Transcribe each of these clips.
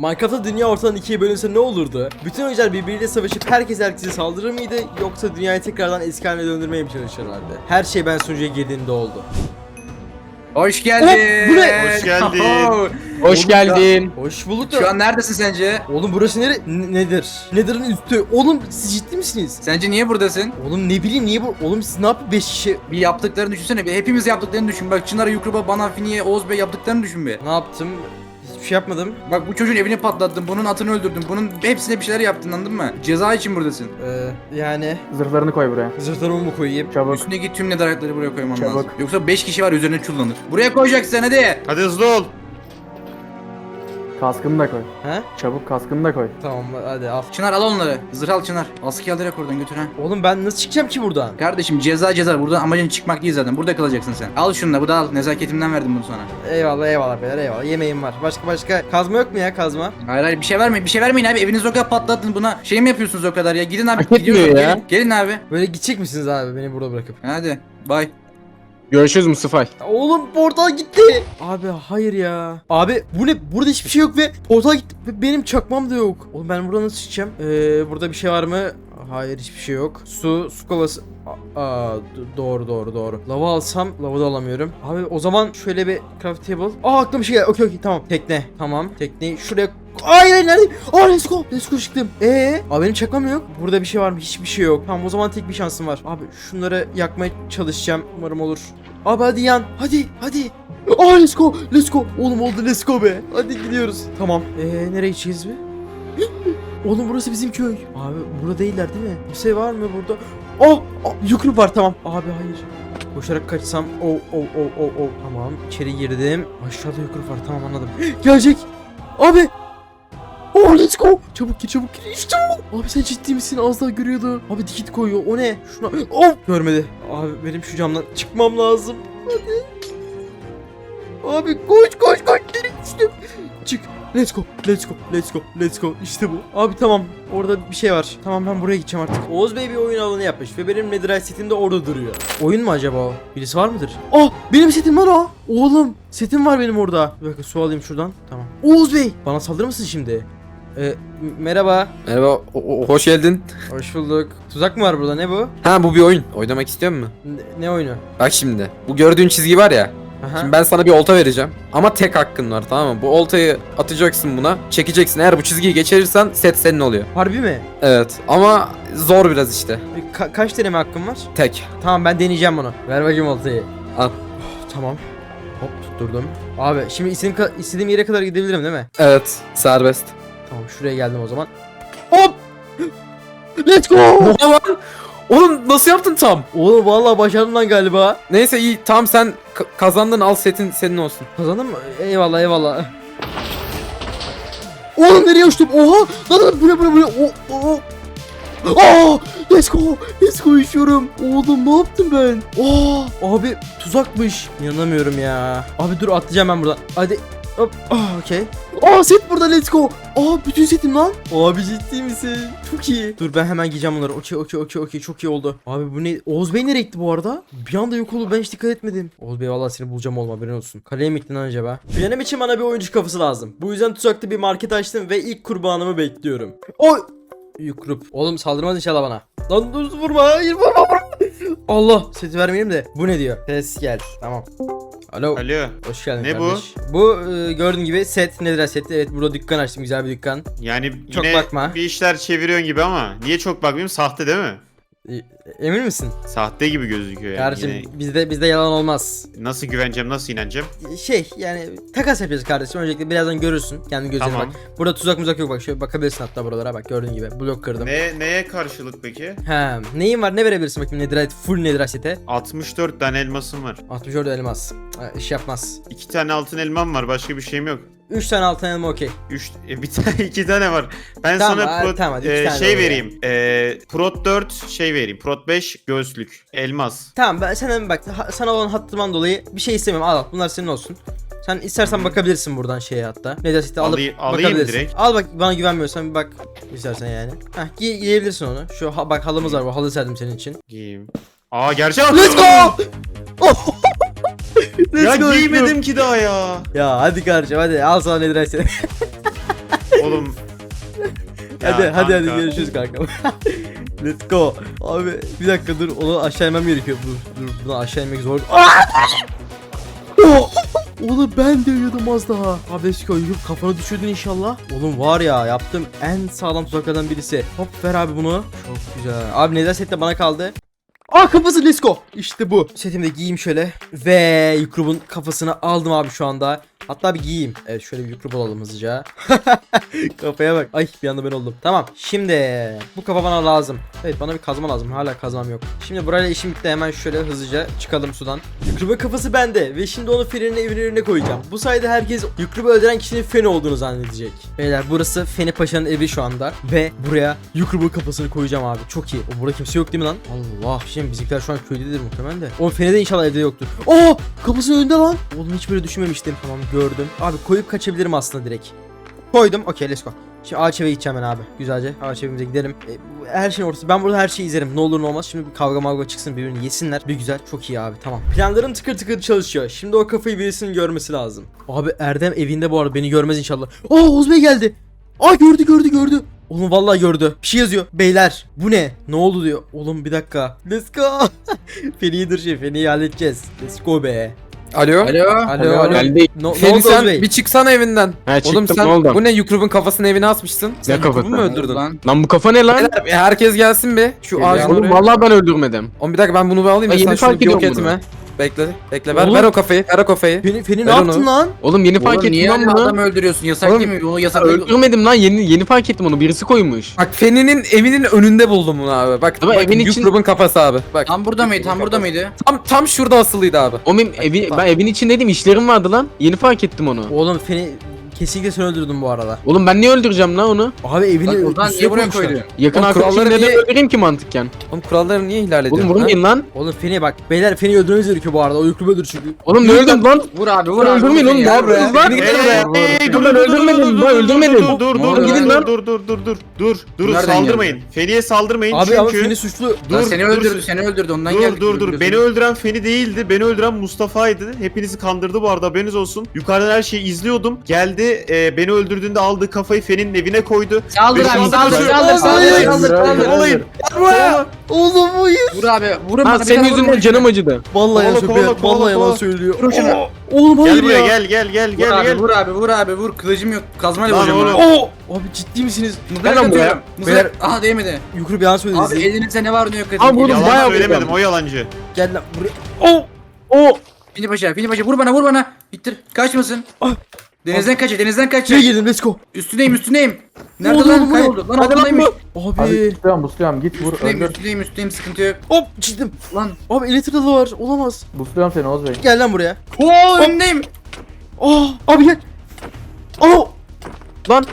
Minecraft'ta dünya ortadan ikiye bölünse ne olurdu? Bütün oyuncular birbiriyle savaşıp herkes herkese saldırır mıydı? Yoksa dünyayı tekrardan eski haline döndürmeye mi çalışırlardı? Her şey ben sunucuya girdiğimde oldu. Hoş geldin. Bu ne? Hoş geldin. Hoş Oğlum geldin. Hoş bulduk Şu da. an neredesin sence? Oğlum burası nere? N- nedir? Nedir'in üstü. Oğlum siz ciddi misiniz? Sence niye buradasın? Oğlum ne bileyim niye bu? Oğlum siz ne yapıp 5 kişi Bir yaptıklarını düşünsene. Bir hepimiz yaptıklarını düşün. Bak Çınar, Yukruba, Bana, Finiye, Oğuz Bey yaptıklarını düşün be. ne yaptım? Hiçbir şey yapmadım. Bak bu çocuğun evini patlattın, bunun atını öldürdün, bunun hepsine bir şeyler yaptın anladın mı? Ceza için buradasın. Ee, yani Zırhlarını koy buraya. zırhlarımı mı koyayım? Çabuk. Üstündeki tüm nedaretleri buraya koyman Çabuk. lazım. Yoksa 5 kişi var üzerine çullanır. Buraya koyacaksın hadi. Hadi hızlı ol. Kaskını da koy. He? Çabuk kaskını da koy. Tamam hadi al. Çınar al onları. Zırh al Çınar. Askıya direkt oradan götür ha. Oğlum ben nasıl çıkacağım ki buradan? Kardeşim ceza ceza. Buradan amacın çıkmak değil zaten. Burada kalacaksın sen. Al şunu da bu da al. Nezaketimden verdim bunu sana. Eyvallah eyvallah beyler eyvallah. Yemeğim var. Başka başka kazma yok mu ya kazma? Hayır hayır bir şey vermeyin. Bir şey vermeyin abi. Evinizi o kadar patlattın buna. Şey mi yapıyorsunuz o kadar ya? Gidin abi. Hak etmiyor Gidiyoruz. ya. Gelin, gelin abi. Böyle gidecek misiniz abi beni burada bırakıp? Hadi. Bye. Görüşürüz Mustafa'y. Oğlum portal gitti. Abi hayır ya. Abi bu ne? Burada hiçbir şey yok ve portal gitti. Ve Benim çakmam da yok. Oğlum ben buradan nasıl çıkacağım? Ee, burada bir şey var mı? Hayır hiçbir şey yok. Su, su kovası. A- Aa, doğru doğru doğru. Lava alsam lava da alamıyorum. Abi o zaman şöyle bir craft table. Aa aklıma bir şey geldi. Okey okey tamam. Tekne. Tamam. Tekneyi şuraya Hayır hayır nerede? Aa let's go. Let's go çıktım. Ee, abi benim çakmam yok. Burada bir şey var mı? Hiçbir şey yok. Tamam o zaman tek bir şansım var. Abi şunları yakmaya çalışacağım. Umarım olur. Abi hadi yan. Hadi hadi. Aa let's go. Let's go. Oğlum oldu let's go be. Hadi gidiyoruz. Tamam. Ee nereye gideceğiz be? Oğlum burası bizim köy. Abi burada değiller değil mi? Bir şey var mı burada? Oh! oh yukarı var tamam. Abi hayır. Koşarak kaçsam. Oh oh oh oh oh. Tamam. içeri girdim. Aşağıda yukarı var tamam anladım. Gelecek. Abi. Let's go. Çabuk gir çabuk gir. İşte bu. Abi sen ciddi misin? Az daha görüyordu. Abi dikit koyuyor. O ne? Şuna. Oh. Görmedi. Abi benim şu camdan çıkmam lazım. Hadi. Abi koş koş koş. Düştüm. Çık. Let's go. Let's go. Let's go. Let's go. İşte bu. Abi tamam. Orada bir şey var. Tamam ben buraya gideceğim artık. Oğuz Bey bir oyun alanı yapmış ve benim Netherite setim de orada duruyor. Oyun mu acaba o? Birisi var mıdır? Ah benim setim var o. Oğlum setim var benim orada. Bir dakika su alayım şuradan. Tamam. Oğuz Bey bana saldırır mısın şimdi? Ee, merhaba. Merhaba, o- o- hoş geldin. Hoş bulduk. Tuzak mı var burada? Ne bu? Ha bu bir oyun. Oynamak istiyor musun? Ne, ne oyunu? Bak şimdi. Bu gördüğün çizgi var ya. Aha. Şimdi ben sana bir olta vereceğim. Ama tek hakkın var tamam mı? Bu oltayı atacaksın buna. Çekeceksin. Eğer bu çizgiyi geçirirsen set senin oluyor. Harbi mi? Evet. Ama zor biraz işte. E, ka- kaç deneme hakkım var? Tek. Tamam ben deneyeceğim bunu. Ver bakayım oltayı. Al. Oh, tamam. Hop tutturdum. Abi şimdi istediğim, ka- istediğim yere kadar gidebilirim değil mi? Evet. Serbest. Tamam şuraya geldim o zaman. Hop! Let's go! Oha lan! Oğlum nasıl yaptın tam? Oğlum vallahi başardım lan galiba. Neyse iyi tamam sen ka- kazandın al setin senin olsun. Kazandım mı? Eyvallah eyvallah. Oğlum nereye uçtum? Oha! Lan lan bu ne bu ne bu ne? O, o. Aa! Let's go! Let's go üşüyorum. Oğlum ne yaptım ben? Aa! Abi tuzakmış. İnanamıyorum ya. Abi dur atlayacağım ben buradan. Hadi. Hop. Ah okey. Aa set burada let's go. Aa bütün setim lan. Abi ciddi misin? Çok iyi. Dur ben hemen giyeceğim bunları. Okey okey okey okey çok iyi oldu. Abi bu ne? Oğuz Bey nereye gitti bu arada? Bir anda yok oldu ben hiç dikkat etmedim. Oğuz Bey vallahi seni bulacağım olma haberin olsun. Kaleye mi gittin lan acaba? Benim için bana bir oyuncu kafası lazım. Bu yüzden tuzakta bir market açtım ve ilk kurbanımı bekliyorum. Oy! Yukrup. Oğlum saldırmaz inşallah bana. Lan dur vurma. Hayır vurma vurma. Allah seti vermeyelim de. Bu ne diyor? Ses gel. Tamam. Alo. Alo. Hoş geldin Ne bu? kardeş. Bu e, gördüğün gibi set nedir seti? Evet burada dükkan açtım güzel bir dükkan. Yani Çok yine bakma. bir işler çeviriyorsun gibi ama niye çok bakmayayım? Sahte değil mi? E, emin misin? Sahte gibi gözüküyor yani. Kardeşim Yine bizde bizde yalan olmaz. nasıl güveneceğim, nasıl inanacağım? Şey yani takas yapıyoruz kardeşim. Öncelikle birazdan görürsün. Kendi gözlerine Tamam. bak. Burada tuzak muzak yok bak. Şöyle bakabilirsin hatta buralara bak gördüğün gibi. Blok kırdım. Ne, neye karşılık peki? He. Neyin var? Ne verebilirsin bakayım Netherite full Netherite sete? 64 tane elmasım var. 64 elmas. Ha, iş yapmaz. 2 tane altın elmam var. Başka bir şeyim yok. 3 tane altın elma okey. 3 bir tane 2 tane var. Ben Tamam, sana hadi, Prot, tamam, hadi iki e, tane şey olur vereyim. E, Prot 4 şey vereyim. Prot 5 göğüslük. Elmas. Tamam ben senden bak ha- sana olan hattımdan dolayı bir şey istemiyorum. Al al bunlar senin olsun. Sen istersen bakabilirsin buradan şeye hatta. Sete alıp Alayım- alayım bakabilirsin. direkt. Al bak bana güvenmiyorsan bir bak istersen yani. Heh giy- giyebilirsin onu. Şu ha- bak halımız var bu halı serdim senin için. Giyeyim. Aa gerçek. Let's go! Oh! Let's Ya go, let's go. giymedim ki daha ya. Ya hadi kardeşim hadi al sana Netherite sete. Oğlum. hadi Ya hadi hadi kanka. görüşürüz kanka. Let's go. Abi bir dakika dur onu aşağı inmem gerekiyor. Dur dur buradan aşağı inmek zor. Oh! Oğlum ben az daha. Abi let's go. Yürü, Kafanı düşürdün inşallah. Oğlum var ya yaptım en sağlam tuzaklardan birisi. Hop ver abi bunu. Çok güzel. Abi neden sette bana kaldı? Aa kafası let's go. İşte bu. Setimi de giyeyim şöyle. Ve Yukrub'un kafasını aldım abi şu anda. Hatta bir giyeyim. Evet şöyle bir Yukrub olalım hızlıca. Kafaya bak. Ay bir anda ben oldum. Tamam. Şimdi bu kafa bana lazım. Evet bana bir kazma lazım. Hala kazmam yok. Şimdi burayla işim bitti. Hemen şöyle hızlıca çıkalım sudan. Yukrub'un kafası bende. Ve şimdi onu Fen'in evinin önüne koyacağım. Bu sayede herkes Yukrub'u öldüren kişinin Fen olduğunu zannedecek. Beyler burası Feni Paşa'nın evi şu anda. Ve buraya Yukrub'un kafasını koyacağım abi. Çok iyi. O burada kimse yok değil mi lan? Allah. Şimdi bizimkiler şu an köydedir muhtemelen de. O Feni de inşallah evde yoktur. Aa kapısının önünde lan. Oğlum hiç böyle düşünmemiştim. Tamam gördüm. Abi koyup kaçabilirim aslında direkt. Koydum. Okey let's go. Şimdi ağaç eve gideceğim ben abi. Güzelce ağaç evimize gidelim. E, her şeyin ortası. Ben burada her şeyi izlerim. Ne olur ne olmaz. Şimdi bir kavga mavga çıksın birbirini yesinler. Bir güzel. Çok iyi abi. Tamam. Planlarım tıkır tıkır çalışıyor. Şimdi o kafayı birisinin görmesi lazım. Abi Erdem evinde bu arada beni görmez inşallah. Aa Oğuz Bey geldi. Aa gördü gördü gördü. Oğlum vallahi gördü. Bir şey yazıyor. Beyler bu ne? Ne oldu diyor. Oğlum bir dakika. Let's go. Feni'yi dur şey. Feni'yi halledeceğiz. Let's go be. Alo. Alo. Alo alo. Geldi. No, ne Feni oldu sen Bey? bir çıksana evinden. He çıktım Oğlum sen ne oldu? bu ne Yukrub'un kafasını evine asmışsın. Sen kafası? Yukrub'u mu öldürdün? Lan. Lan bu kafa ne lan? Beyler, bir herkes gelsin be. Şu ağacın Oğlum oraya. vallahi ben öldürmedim. Oğlum bir dakika ben bunu bir alayım. Ben yeni fark ediyorum bunu. etme. Bekle. Bekle. Ver, Oğlum. ver o kafayı. Ver o kafayı. Feni, Feni ne Ver onu. yaptın lan? Oğlum yeni fark Oğlum ettim niye lan bunu. adam öldürüyorsun? Yasak Oğlum, değil mi? Onu yasak Öldürmedim lan yeni yeni fark ettim onu birisi koymuş. Bak Feni'nin evinin önünde buldum bunu abi. Bak, Ama bak evin için- Yukrub'un kafası abi. Bak. Tam burada mıydı? Tam burada mıydı? Tam tam şurada asılıydı abi. O benim evi, ben evin içindeydim işlerim vardı lan. Yeni fark ettim onu. Oğlum Feni kesinlikle sen öldürdün bu arada. Oğlum ben niye öldüreceğim lan onu? Abi evini Bak oradan üstüne niye buraya koymuşlar. koydu? Yakın Oğlum arkadaşım kuralları neden niye- öldüreyim ki mantıken? Oğlum kuralları niye ihlal ediyorsun? Oğlum vurmayın lan. Oğlum Feni bak beyler Feni öldürmemiz gerekiyor bu arada. O yuklumu öldür çünkü. Oğlum ne öldüm lan? Vur abi vur abi. öldürmeyin vur oğlum, ya. ne yapıyorsunuz lan? Gidin hey, oraya. hey, Dur dur lan, dur öldürmedim, dur lan, dur öldürmedim. dur dur dur dur lan? dur dur dur dur dur dur Nereden saldırmayın. Feni'ye saldırmayın Abi ama çünkü Feni suçlu. Lan dur seni dur, öldürdü, seni öldürdü. Ondan Dur geldik. dur dur. öldürüyorsun. Beni öldüren Feni değildi. Beni öldüren Mustafa'ydı. Hepinizi kandırdı bu arada haberiniz olsun. Yukarıdan her şeyi izliyordum. Geldi e, beni öldürdüğünde aldığı kafayı Feni'nin evine koydu. Saldır şu abi, anda saldır, kaçıyor. saldır, saldır, Hayır. saldır, saldır. Olayın. Oğlum hayır. Vur abi, vurun Ha bana. bir senin vurun. yüzünden canım acıdı. Vallahi yalan Kovala, söylüyor. kovala, Vallahi yalan kovala. söylüyor. Vur şunu. Oo, Oğlum hayır Gel buraya ya. gel gel gel Vur gel abi, gel. vur abi, vur abi, vur. Kılıcım yok. Kazmayla Lan vuracağım. oğlum. Oo. Abi ciddi misiniz? Mızrak Gel lan buraya. atıyorum. Mızrak. Aha değmedi. Yukarı bir an söylediniz. Abi elinizde ne var ne yok. Abi vurdum, Yalan. bayağı söylemedim o yalancı. Gel lan buraya. Oo. O Fini paşa, Fini paşa vur bana, vur bana. Bittir. Kaçmasın. Denizden kaçır, denizden kaçır. Şuraya gelin let's go. Üstündeyim, üstündeyim. Nerede oldu lan? oğlum, bu ne? Kayboldu. Lan Hadi lan altındaymış. bu. Abi. Abi busluyorum busluyorum git vur Üstündeyim, öldür. üstündeyim, üstündeyim. Sıkıntı yok. Hop ciddim. Lan. Abi elektrikli var. Olamaz. Busluyorum seni Oğuz Bey. Gel lan buraya. Oo önündeyim. Aa abi gel. Aa. lan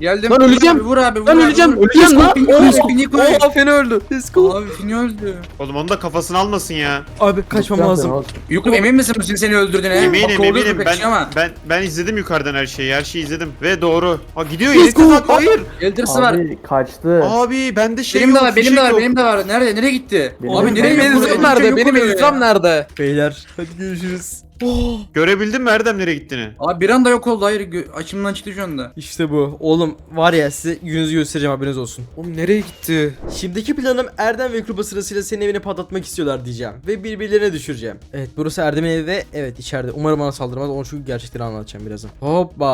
Geldim. Lan öleceğim. abi, Vur abi, vur Lan abi, öleceğim, vur. öleceğim lan. Fini koy, Fini koy. Oha Feni öldü. Let's go. Abi Fini öldü. Oğlum onu da kafasını almasın ya. Abi kaçmam lazım. Yukluk emin misin bu seni? Eminim Bak, kovalıyorsun eminim pek ben, ama. ben ben izledim yukarıdan her şeyi her şeyi izledim ve doğru. Ha gidiyor Let's go. hayır. Eldirsi var. Abi kaçtı. Abi bende şey Benim de var, benim de var, benim de var. Nerede? Nereye gitti? Benim Abi nereye Benim gitti? Burada nerede? Benim elzam nerede? Beyler hadi görüşürüz. Oh. Görebildin mi Erdem nereye gittiğini? Abi bir anda yok oldu. Hayır gö- açımdan çıktı şu anda. İşte bu. Oğlum var ya size yüzünüzü göstereceğim haberiniz olsun. Oğlum nereye gitti? Şimdiki planım Erdem ve Krupa sırasıyla senin evini patlatmak istiyorlar diyeceğim. Ve birbirlerine düşüreceğim. Evet burası Erdem'in evi ve evet içeride. Umarım bana saldırmaz. Onu çünkü gerçekleri anlatacağım birazdan. Hoppa.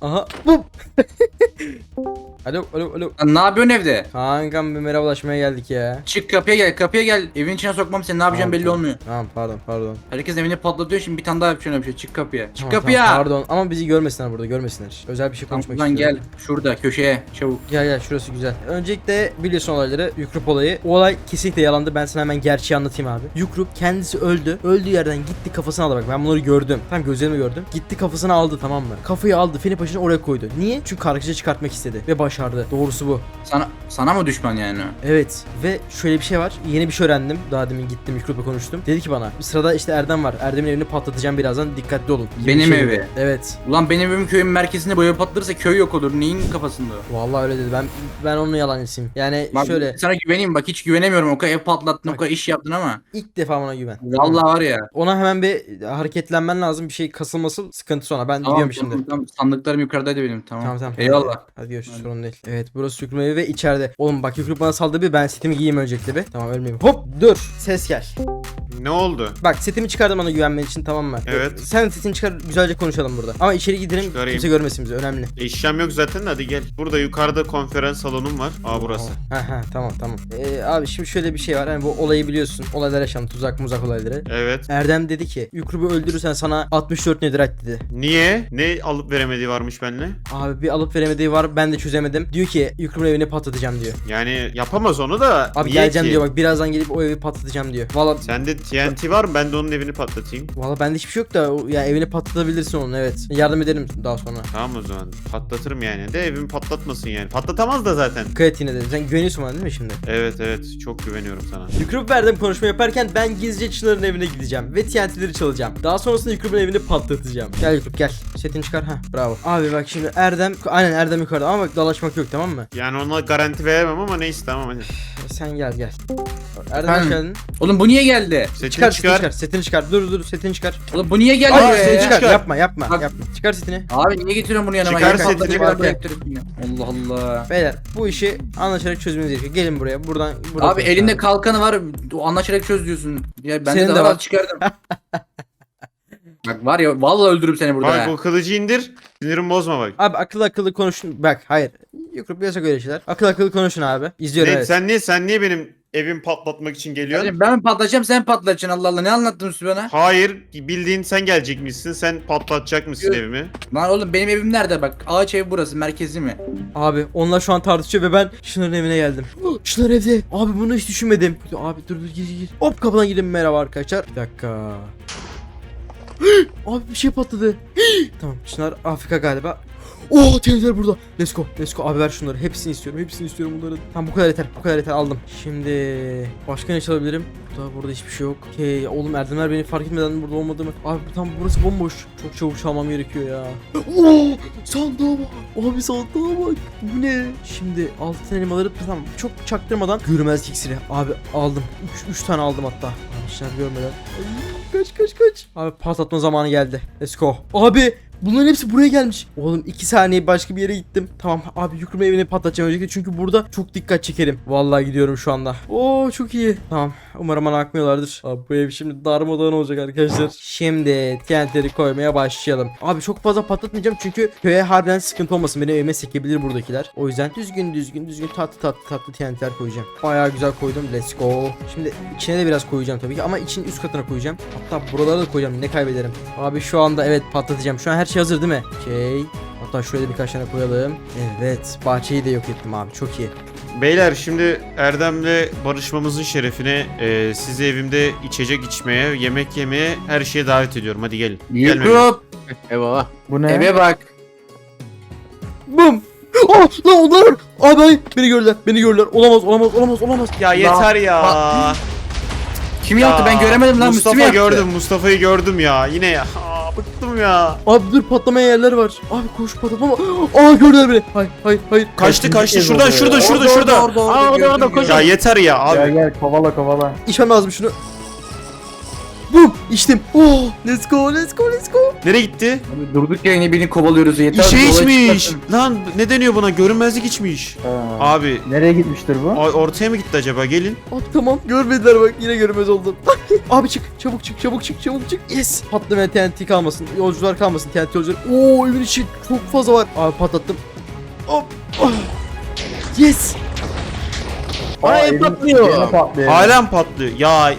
Aha. Bum. alo alo alo. Lan ne yapıyorsun evde? Kankam bir merhabalaşmaya geldik ya. Çık kapıya gel, kapıya gel. Evin içine sokmam seni ne yapacağım Tamam, belli tamam. olmuyor. Tamam pardon pardon. Herkes evini patlatıyor şimdi bir tane daha yapacaksın öyle bir şey. Çık kapıya. Çık Tamam, kapıya. tamam, pardon ama bizi görmesinler burada görmesinler. Özel bir şey Tamam, konuşmak lan istiyorum. gel şurada köşeye çabuk. Gel gel şurası güzel. Öncelikle biliyorsun olayları. Yukrup olayı. O olay kesinlikle yalandı. Ben sana hemen gerçeği anlatayım abi. Yukrup kendisi öldü. Öldüğü yerden gitti kafasına aldı bak. Ben bunları gördüm. Tam gözlerimi gördüm. Gitti kafasını aldı tamam mı? Kafayı aldı. Feni başını oraya koydu. Niye? Çünkü kargaşa çıkartmak istedi. Ve baş başardı. Doğrusu bu. Sana sana mı düşman yani? Evet ve şöyle bir şey var. Yeni bir şey öğrendim. Daha demin gittim mikroba konuştum. Dedi ki bana sırada işte Erdem var. Erdem'in evini patlatacağım birazdan. Dikkatli olun. Gibi Benim şey evi. dedi. Evet. Ulan benim evim köyün merkezinde boya patlarsa köy yok olur. Neyin kafasında? o? Vallahi öyle dedi. Ben ben onun yalancısıyım. Yani Bak şöyle sana güveneyim bak hiç güvenemiyorum. O kadar ev patlattın, o Bak. kadar iş yaptın ama. ilk defa ona güven. Vallahi var ya. Ona hemen bir hareketlenmen lazım. Bir şey kasılması sıkıntı sonra. Ben Tamam, gidiyorum şimdi. tamam. Sandıklarım yukarıdaydı benim. Tamam. Tamam tamam. Eyvallah. Hadi, hadi görüşürüz sorun değil. Evet burası Yükrum evi ve içeride. Oğlum bak Yükrum bana saldırdı bir ben setimi giyeyim öncelikle bir. Tamam ölmeyeyim. Hop dur ses gel. Ne oldu? Bak setimi çıkardım bana güvenmen için tamam mı? Evet. Sen setini çıkar güzelce konuşalım burada. Ama içeri gidelim Çıkarayım. kimse görmesin bizi önemli. Eşyam yok zaten de hadi gel. Burada yukarıda konferans salonum var. Aa burası. Ha ha tamam tamam. Ee, abi şimdi şöyle bir şey var. Hani bu olayı biliyorsun. Olaylar yaşandı. Tuzak muzak olayları. Evet. Erdem dedi ki Yukrub'u öldürürsen sana 64 netherite dedi. Niye? Ne alıp veremediği varmış benimle? Abi bir alıp veremediği var ben de çözemedim. Diyor ki Yukrub'un evini patlatacağım diyor. Yani yapamaz onu da. Abi niye geleceğim ki? diyor bak birazdan gelip o evi patlatacağım diyor. Valla Sende TNT var mı? Ben de onun evini patlatayım. Valla bende hiçbir şey yok da o- ya evini patlatabilirsin onun evet. Yardım ederim daha sonra. Tamam o zaman. Patlatırım yani. De evimi patlatmasın yani. Patlatamaz da zaten. Dikkat yine de. Sen güveniyorsun bana değil mi şimdi? Evet evet. Çok güveniyorum sana. Yukrup verdim konuşma yaparken ben gizlice Çınar'ın evine gideceğim ve TNT'leri çalacağım. Daha sonrasında Yukrup'un evini patlatacağım. Gel Yukrup gel. Setini çıkar. ha bravo. Abi bak şimdi Erdem aynen Erdem yukarıda ama bak dalaşmak yok tamam mı? Yani ona garanti veremem ama neyse tamam hadi. Sen gel gel. Erdem hoş Efendim? geldin. Oğlum bu niye geldi? Setini Çıkar, çıkar. setini çıkar. Setini çıkar. Dur dur setini çıkar. Oğlum bu niye geldi buraya setini ya? çıkar. çıkar. Yapma yapma Bak. yapma. Çıkar setini. Abi niye getiriyorsun bunu yanıma? Çıkar ya? setini, elektrikle. Allah Allah. Beyler bu işi anlaşarak çözmemiz gerekiyor. Gelin buraya. Buradan buradan. Abi elinde kalkanı var. Anlaşarak çöz diyorsun. Ya bende Senin de de var. var. çıkardım. Bak var ya vallahi öldürürüm seni burada. Bak ha. o kılıcı indir. Sinirimi bozma bak. Abi akıllı akıllı konuşun. Bak hayır. Yukrup yasak öyle şeyler. Akıllı akıllı konuşun abi. İzliyorum Ne, evet. Sen niye sen niye benim evimi patlatmak için geliyorsun? Kardeşim ben mi patlatacağım sen patlatacaksın Allah Allah ne anlattın Üstü bana? Hayır, bildiğin sen gelecekmişsin. Sen patlatacak mısın Yok. evimi? Lan oğlum benim evim nerede bak ağaç ev burası merkezi mi? Abi onlar şu an tartışıyor ve ben Çınar'ın evine geldim. Çınar evde. Abi bunu hiç düşünmedim. Abi dur dur gir gir. Hop kapıdan girin merhaba arkadaşlar. Bir dakika. Abi bir şey patladı. tamam Çınar Afrika galiba. Oh TNT'ler burada. Let's go. Let's go. Abi ver şunları. Hepsini istiyorum. Hepsini istiyorum bunların. Tamam bu kadar yeter. Bu kadar yeter aldım. Şimdi başka ne çalabilirim? Burada burada hiçbir şey yok. Okey. Oğlum Erdemler beni fark etmeden burada olmadığımı. Abi tam burası bomboş. Çok çabuk çalmam gerekiyor ya. Oo! Sandığa bak. Abi sandığa bak. Bu ne? Şimdi altın elmaları tamam çok çaktırmadan görmezlik iksiri. Abi aldım. 3 tane aldım hatta. Arkadaşlar görmeden. Ay, kaç kaç kaç. Abi patlatma zamanı geldi. Let's go. Abi Bunların hepsi buraya gelmiş. Oğlum 2 saniye başka bir yere gittim. Tamam abi yukarı evini patlatacağım öncelikle çünkü burada çok dikkat çekerim. Vallahi gidiyorum şu anda. Oo çok iyi. Tamam. Umarım bana akmıyorlardır. Abi bu ev şimdi darmadağın olacak arkadaşlar. Şimdi TNT'leri koymaya başlayalım. Abi çok fazla patlatmayacağım çünkü köye harbiden sıkıntı olmasın. Benim evime sekebilir buradakiler. O yüzden düzgün düzgün düzgün tatlı tatlı tatlı TNT'ler koyacağım. Bayağı güzel koydum. Let's go. Şimdi içine de biraz koyacağım tabii ki ama için üst katına koyacağım. Hatta buralara da koyacağım. Ne kaybederim. Abi şu anda evet patlatacağım. Şu an her şey hazır değil mi? Okey. Hatta şöyle birkaç tane koyalım. Evet. Bahçeyi de yok ettim abi. Çok iyi. Beyler şimdi Erdem'le barışmamızın şerefine e, sizi evimde içecek içmeye, yemek yemeye, her şeye davet ediyorum. Hadi gelin. Gelmeyin. Yukrup Eyvallah. Bu ne? eve bak. Bum. Oh lan onlar. Abi ay, beni gördüler. Beni gördüler. Olamaz olamaz olamaz olamaz. Ya yeter ya. Kim yaptı ben göremedim lan Mustafa yaptı. gördüm, Mustafa'yı gördüm ya. Yine ya. Aa, bıktım ya. Abi dur patlamaya yerler var. Abi koş patlatma. Aa gördüler beni. Hayır hayır hayır. Kaçtı kaçtı. Şuradan şurada şurada Orada, şurada. Orada orada Aa, orada, orada, koş. Ya yeter ya abi. Gel gel kovala kovala. İçmem lazım şunu. Bum içtim. Oh let's go let's go let's go. Nereye gitti? Abi durduk ya yine birini kovalıyoruz yeter. İşe olay içmiş. çıkartın. Lan ne deniyor buna? Görünmezlik içmiş. Ha. Abi Nereye gitmiştir bu? o- ortaya mı gitti acaba? Gelin. Abi tamam görmediler bak yine görmez oldum. Abi çık çabuk çık çabuk çık çabuk çık. Yes. Patlamayan TNT kalmasın. Yolcular kalmasın TNT yolcular. Oo evin içi çok fazla var. Abi patlattım. Hop. Ah. Yes. Aa, evin- patlıyor. patlıyor. Halen patlıyor. Ya, ya,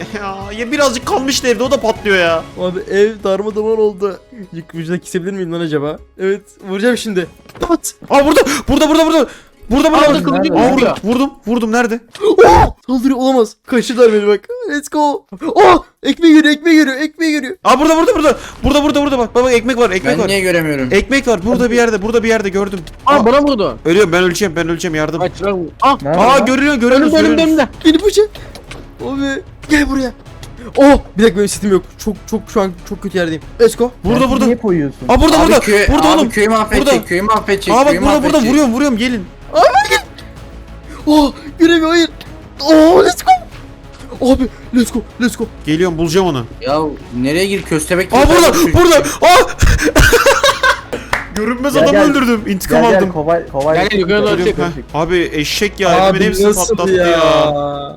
ya birazcık kalmıştı evde o da patlıyor ya. Abi ev darmadağın oldu. Yıkmışda kesebilir miyim lan acaba? Evet vuracağım şimdi. Pat. Aa burada burada burada burada. Burada burada. Aa, burada. kılıcı Aa, vuruyor. vurdum, vurdum, vurdum. Nerede? Oh! Saldırıyor olamaz. Kaçırdılar beni bak. Let's go. Oh! Ekmeği görüyor, ekmeği görüyor, ekmeği görüyor. Aa burada burada burada. Burada burada burada bak. Bak bak ekmek var, ekmek Ben var. niye göremiyorum? Ekmek var. Burada bir yerde, burada bir yerde gördüm. Aa bana vurdu. Ölüyorum ben öleceğim, ben öleceğim yardım. Ay çırak vurdu. Ah Nerede Aa lan? görünüyor, görüyoruz, önümde önümde görüyoruz. önümde. Beni bıçak. Abi gel buraya. Oh! Bir dakika benim setim yok. Çok çok şu an çok kötü yerdeyim. Let's go. Burada burada. Niye koyuyorsun? Aa burada Abi burada. köy- burada abi oğlum. köyü mahvedecek, Burada. köyü mahvedecek, Aa bak köyü burada burada mahvedecek. vuruyorum vuruyorum gelin. Oh! Göremiyor hayır. Oh! Let's go. Abi let's go. Let's go. Geliyorum bulacağım onu. Ya nereye gir köstebek? Aa gibi burada çocuk. burada. Aa! Görünmez Gel, adamı gel. öldürdüm. İntikam Gel gel aldım. kovay kovay. Gel, gel, yukarı doğru. Abi eşek ya. Abi hepsini patlattı ya.